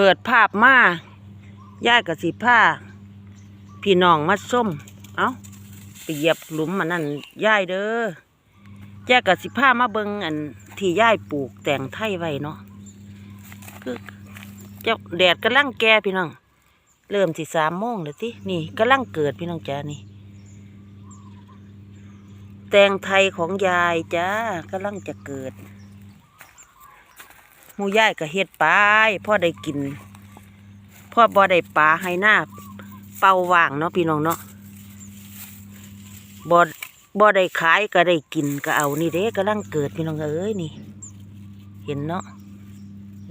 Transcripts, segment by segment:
เปิดภาพมาย่ายกับสิผ้าพี่น้องมาส้มเอาไปเหยียบหลุมมันนั่นย่ายเด้อย่ายกับสิผ้ามาเบิงอันที่ย่ายปลูกแต่งไทยไว้เนาะคือเจ้าแดดกำลังแก่พี่น้อง เริ่มที่สามโมงเลยที่นี่กำลังเกิดพี่น้องจ้านี่ แตงไทยของยายจ้ากำลังจะเกิด มูยายก็เฮ็ดไปพ่อได้กินพ่อบ่ได้ปลาให้หน้าเป่าว่างเนาะพี่น้องเนาะบ่บ่ได้ขายก็ได้กินก็เอานี่เด้กำลังเกิดพี่น้องเอ้ยนี่ เห็นเนาะ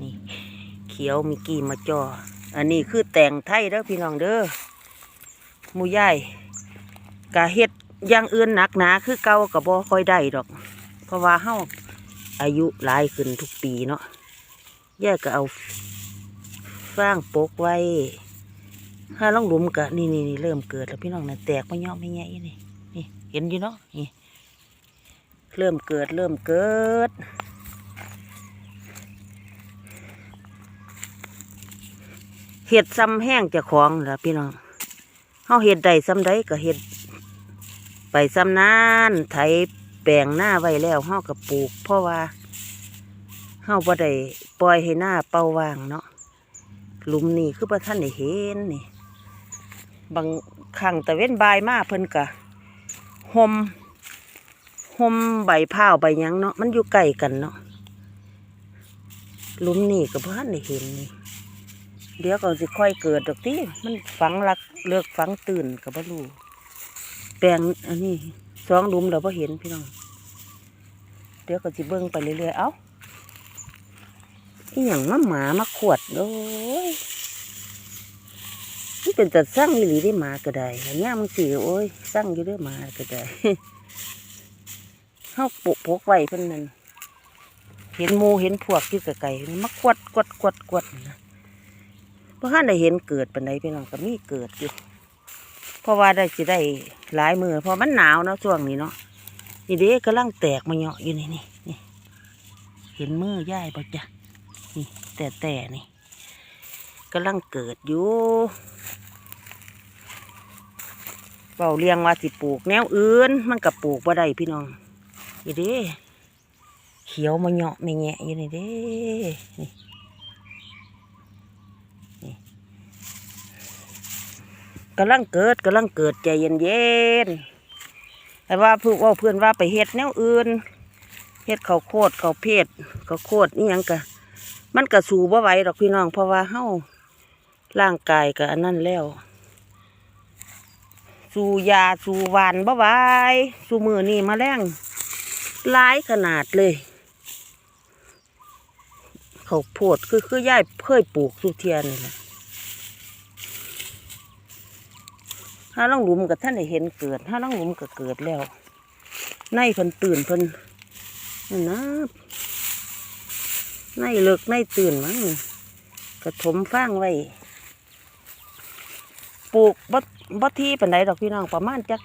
นี่ เขียวมีกี่มาจออันนี้คือแต่งไทยเด้อพี่น้องเด้อมูยายกะเฮ็ดอย่างอื่นหนักหนาคือเก่าก็บ่ค่อยได้ดอก เพราะว่าเฮาอายุหลายขึ้นทุกปีเนาะ ยายก็เอาฟางปกไว้ถ้าลองหลุมกะนี่นี่นี่เริ่มเกิดแล้วพี่น้องนะแตกไม่ย่อไม่แง่นี่นี่ เห็นอยู่เนาะนี่เริ่มเกิดเริ่มเกิด เห็ดซ้ำแห้งจะของล่ะพี่น้องเฮาเห็ดใดซ้ำใดก็เห็ด ไปซ้ำนานไถแปลงหน้าไว้แล้วเฮาก็ปลูก เพราะว่า เฮาบ่ได้ปล่อยให้หน้าเป่าว่างเนาะหลุมนี่คือประท่านได้เห็นนี่ บางครั้งตะเว้นบายมาเพิ่นกะห่มห่มใบพร้าใบยังเนาะมันอยู่ใกล้กันเนาะหลุมนี่ก็บ่ทันได้เห็นนี่เดี๋ยวก็สิค่อยเกิดดอกที่มันฝังหลักเลือกฝังตื่นกับบ่รู้แปลงอันนี้สองหลุมเราบ่เห็นพี่น้องเดี๋ยวก็สิเบิ่งไปเรื่อยๆเอ้า อีหยังมาหมามาขวดโอ้ยมันเป็นจัดสร้างอีหลีได้หมาก็ได้อันนี้มันสิโอ้ยสร้างอยู่ด้อหมาก็ได้เฮาปลูกพกไว้เพิ่นนั่นเห็นมูเห็นพวกอยู่ไกลๆมาขวดกวดกวดกวดนะเพราะท่านได้เห็นเกิดปันใดพี่น้องก็มีเกิดอยู่เพราะว่าได้สิได้หลายมือเพราะมันหนาวเนาะช่วงนี้เนาะนี่เด็กกำลังแตกมาเหาะอยู่นี่นี่เห็นมือย่ายปะจ๊ะ แต่แต่นี่กำลังเกิดอยู่เบาเรียงว่าสิปลูกแนวอื่น มันก็ปลูกบ่ได้พี่น้องนี่เด้เขียวมาเหาะไม่แงะอยู่นี่เด้นี่กำลังเกิดกำลังเกิดใจเย็นเย็นๆแต่ว่าพื่อนว่าเพื่อนว่าไปเฮ็ดแนวอื่นเฮ็ดเขาโคดข้าเพชรข้าโคดนี่ยังกะ มันกะสู่บ่ไหวดอกพี่น้องเพราะว่าเฮาร่างกายกะอันนั้นแล้ว สูยาสูหวานบ่ไหวสูมือนี่มาแรงหลายขนาดเลย เข้าวโพดคือคือย่ายเคยปลูกสุเทียนนี่แหละถ้าล่องหลุมกับท่านได้เห็นเกิด ถ้าล่องหลุมก็เกิดแล้ว ในเพิ่นตื่นเพิ่นนั่นนะ ในเลิกในตื่นมั้งกระถมฟางไว้ปลูกบ่บ่ที่ปานใดดอกพี่น้องประมาณจัก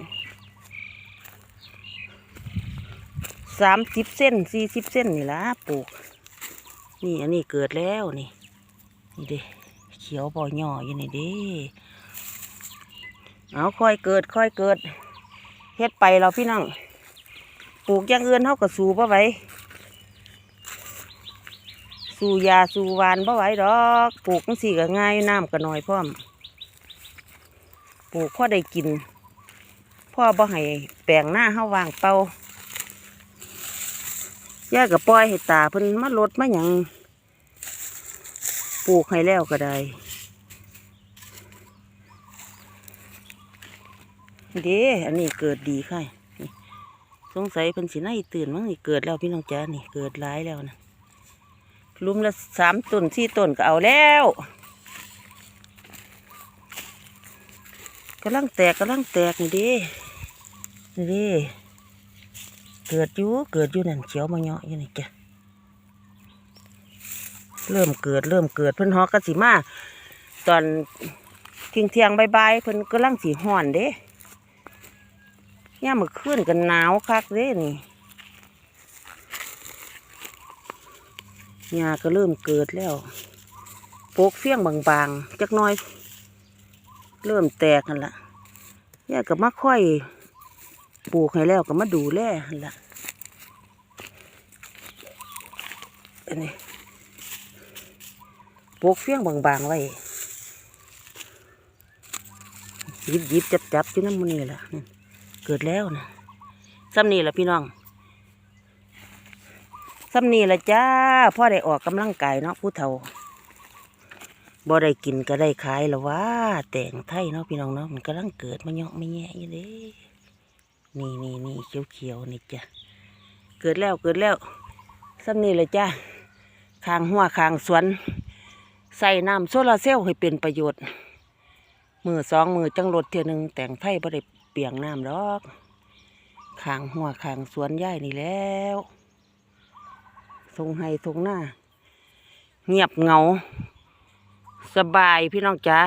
สามสิบเส้นสี่สิบเส้นนี่ละปลูก นี่อันนี้เกิดแล้วนี่ นี่เด้เขียวบ่ย่ออยู่นี่เด้เอาค่อยเกิดค่อยเกิดเฮ็ดไปเราพี่น้องปลูกอย่างอื่นเท่ากับสูบ่ไหว สูยาสูหวานบ่ไหวดอกปลูกจังสี่ก็ง่ายน้ำก็น้อยพร้อมปลูกพ่อได้กิน พ่อบ่ให้แปลงหน้าเฮาวางเป่าย่ากับปล่อยให้ตาเพิ่นมาลดมาหยังปลูกให้แล้วก็ได้เด้อันนี้เกิดดีค่ะสงสัยเป็นสีหน้าตื่นมั้งนี่เกิดแล้วพี่น้องจ้านี่เกิดร้ายแล้วนะ ลุมละสามต้นสี่ต้นก็เอาแล้วกำลังแตกกำลังแตกนี่ด้นี่ด้เกิดอยู่เกิดอยู่นั่นเขียวมาเนาะอยู่นี่จ้ะเริ่มเกิดเริ่มเกิดเพิ่นฮอกกสิมาตอนเที่ยงเที่ยงๆบ่ายๆเพิ่นกำลังสีห่อนเด้ย่ามมื่อคืนกันหนาวคักเด้นี่ หญ้าก็เริ่มเกิดแล้วโปกเฟี้ยงบางๆ จักน้อย เริ่มแตกกันละเนี่ยก็มาค่อยปลูกให้แล้วก็มาดูแลหั่นละอันนี้โปกเฟี้ยงบางๆไว้ยิบยิบจับจับอยู่น้ำมันนี่แหละเกิดแล้วนะซ้ำนี่แหละพี่น้อง ซ้ำนี่ละจ้าพ่อได้ออกกำลังกายเนาะผู้เฒ่าบ่ได้กินก็ได้ขายล้วว่าแต่งไทยเนาะพี่น้องเนาะมันกำลังเกิดมาเนาะไม่แย่อยู่เด้นี่นี่นี่เขียวเขียวนี่จ้ะเกิดแล้วเกิดแล้วซ้ำนี่ลยจ้าคางหัวคางสวน ใส่น้ำโซลาร์เซลล์ให้เป็นประโยชน์ มือสองมือจังรถเทียหนึงแต่งไทยบ่ได้เปียงน้ำดอกคางหัวคางสวนย่ายนี่แล้ว ทรงไห้ทรงหน้า เงียบเหงา สบายพี่น้องจ๋า